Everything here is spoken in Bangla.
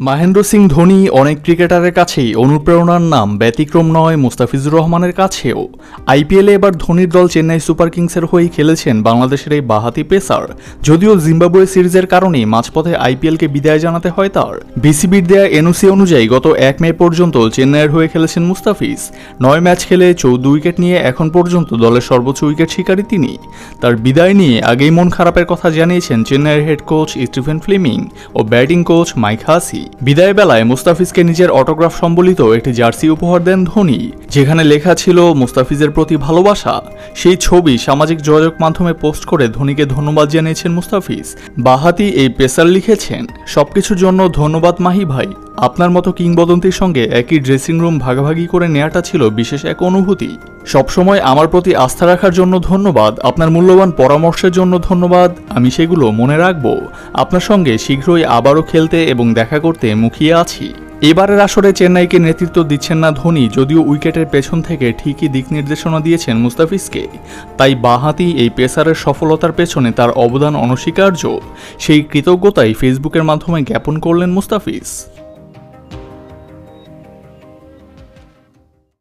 মহেন্দ্র সিং ধোনি অনেক ক্রিকেটারের কাছেই অনুপ্রেরণার নাম ব্যতিক্রম নয় মুস্তাফিজুর রহমানের কাছেও। আইপিএলে এবার ধোনির দল চেন্নাই সুপার কিংসের হয়েই খেলেছেন বাংলাদেশের এই বাহাতি পেসার। যদিও জিম্বাবুয়ে সিরিজের কারণে মাঝপথে আইপিএলকে বিদায় জানাতে হয় তার। বিসিবির দেয়া এনওসি অনুযায়ী গত এক মে পর্যন্ত চেন্নাইয়ের হয়ে খেলেছেন মুস্তাফিজ। নয় ম্যাচ খেলে চৌদ্দ উইকেট নিয়ে এখন পর্যন্ত দলের সর্বোচ্চ উইকেট শিকারী তিনি। তার বিদায় নিয়ে আগেই মন খারাপের কথা জানিয়েছেন চেন্নাইয়ের হেড কোচ স্টিফেন ফ্লেমিং ও ব্যাটিং কোচ মাইক হাসি। বিদায় বেলায় মুস্তাফিজকে নিজের অটোগ্রাফ সম্বলিত একটি জার্সি উপহার দেন ধোনি, যেখানে লেখা ছিল, মুস্তাফিজের প্রতি ভালোবাসা। সেই ছবি সামাজিক যোগাযোগ মাধ্যমে পোস্ট করে ধোনিকে ধন্যবাদ জানিয়েছেন মুস্তাফিজ। বাহাতি এই পেসার লিখেছেন, সবকিছুর জন্য ধন্যবাদ মাহি ভাই। আপনার মতো কিংবদন্তির সঙ্গে একই ড্রেসিং রুম ভাগাভাগি করে নেওয়াটা ছিল বিশেষ এক অনুভূতি। সবসময় আমার প্রতি আস্থা রাখার জন্য ধন্যবাদ, আপনার মূল্যবান পরামর্শের জন্য ধন্যবাদ। আমি সেগুলো মনে রাখব। আপনার সঙ্গে শীঘ্রই আবারও খেলতে এবং দেখা করতে মুখিয়ে আছি। এবারের আসরে চেন্নাইকে নেতৃত্ব দিচ্ছেন না ধোনি, যদিও উইকেটের পেছন থেকে ঠিকই দিক নির্দেশনা দিয়েছেন মুস্তাফিজকে। তাই বাহাতি এই পেসারের সফলতার পেছনে তার অবদান অনস্বীকার্য। সেই কৃতজ্ঞতাই ফেসবুকের মাধ্যমে জ্ঞাপন করলেন মুস্তাফিজ।